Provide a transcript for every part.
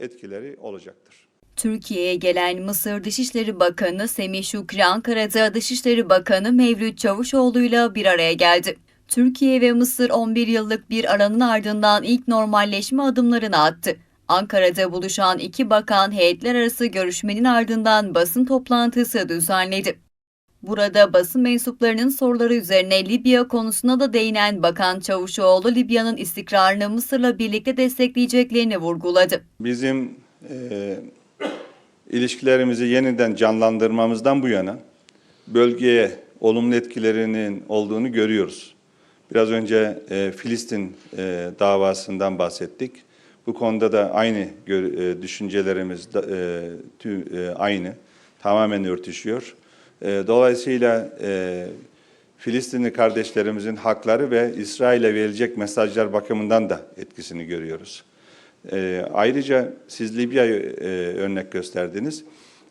etkileri olacaktır. Türkiye'ye gelen Mısır Dışişleri Bakanı Semih Şükrü Ankara'da Dışişleri Bakanı Mevlüt Çavuşoğlu'yla bir araya geldi. Türkiye ve Mısır 11 yıllık bir aranın ardından ilk normalleşme adımlarını attı. Ankara'da buluşan iki bakan heyetler arası görüşmenin ardından basın toplantısı düzenledi. Burada basın mensuplarının soruları üzerine Libya konusuna da değinen Bakan Çavuşoğlu, Libya'nın istikrarını Mısır'la birlikte destekleyeceklerini vurguladı. Bizim e, ilişkilerimizi yeniden canlandırmamızdan bu yana bölgeye olumlu etkilerinin olduğunu görüyoruz. Biraz önce e, Filistin e, davasından bahsettik. Bu konuda da aynı e, düşüncelerimiz e, tü, e, aynı, tamamen örtüşüyor. E, dolayısıyla e, Filistinli kardeşlerimizin hakları ve İsrail'e verilecek mesajlar bakımından da etkisini görüyoruz. E, ayrıca siz Libya'yı e, örnek gösterdiniz.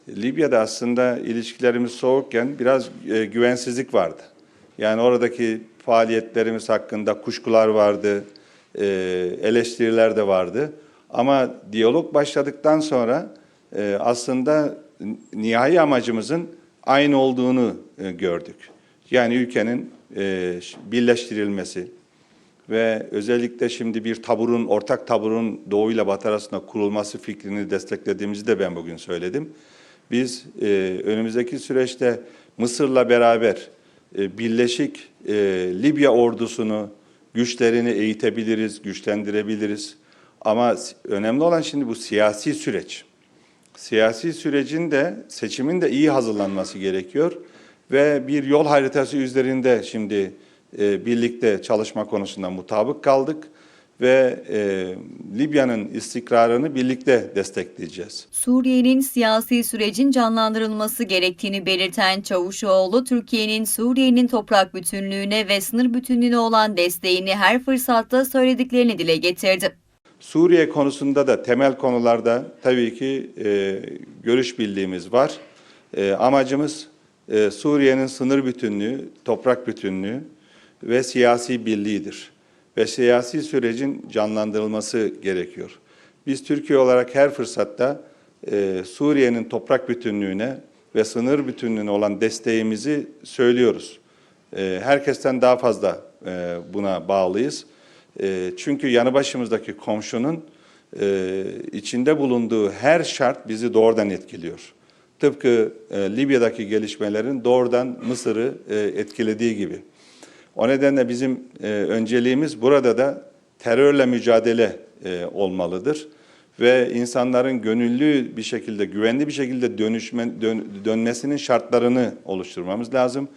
Libya'da aslında ilişkilerimiz soğukken biraz e, güvensizlik vardı. Yani oradaki faaliyetlerimiz hakkında kuşkular vardı, eleştiriler de vardı. Ama diyalog başladıktan sonra aslında nihai amacımızın aynı olduğunu e, gördük. Yani ülkenin e, birleştirilmesi, ve özellikle şimdi bir taburun, ortak taburun Doğu ile Batı arasında kurulması fikrini desteklediğimizi de ben bugün söyledim. Biz e, önümüzdeki süreçte Mısır'la beraber birleşik Libya ordusunu, güçlerini eğitebiliriz, güçlendirebiliriz. Ama önemli olan şimdi bu siyasi süreç. Siyasi sürecin de seçimin de iyi hazırlanması gerekiyor ve bir yol haritası üzerinde şimdi e, birlikte çalışma konusunda mutabık kaldık ve e, Libya'nın istikrarını birlikte destekleyeceğiz. Suriye'nin siyasi sürecin canlandırılması gerektiğini belirten Çavuşoğlu, Türkiye'nin Suriye'nin toprak bütünlüğüne ve sınır bütünlüğüne olan desteğini her fırsatta söylediklerini dile getirdi. Suriye konusunda da temel konularda tabii ki e, görüş birliğimiz var. E, amacımız e, Suriye'nin sınır bütünlüğü, toprak bütünlüğü ve siyasi birliğidir. Ve siyasi sürecin canlandırılması gerekiyor. Biz Türkiye olarak her fırsatta e, Suriye'nin toprak bütünlüğüne ve sınır bütünlüğüne olan desteğimizi söylüyoruz. E, herkesten daha fazla e, buna bağlıyız. E, çünkü yanı başımızdaki komşunun e, içinde bulunduğu her şart bizi doğrudan etkiliyor. Tıpkı e, Libya'daki gelişmelerin doğrudan Mısır'ı e, etkilediği gibi. O nedenle bizim e, önceliğimiz burada da terörle mücadele e, olmalıdır ve insanların gönüllü bir şekilde, güvenli bir şekilde dönüşme, dön, dönmesinin şartlarını oluşturmamız lazım.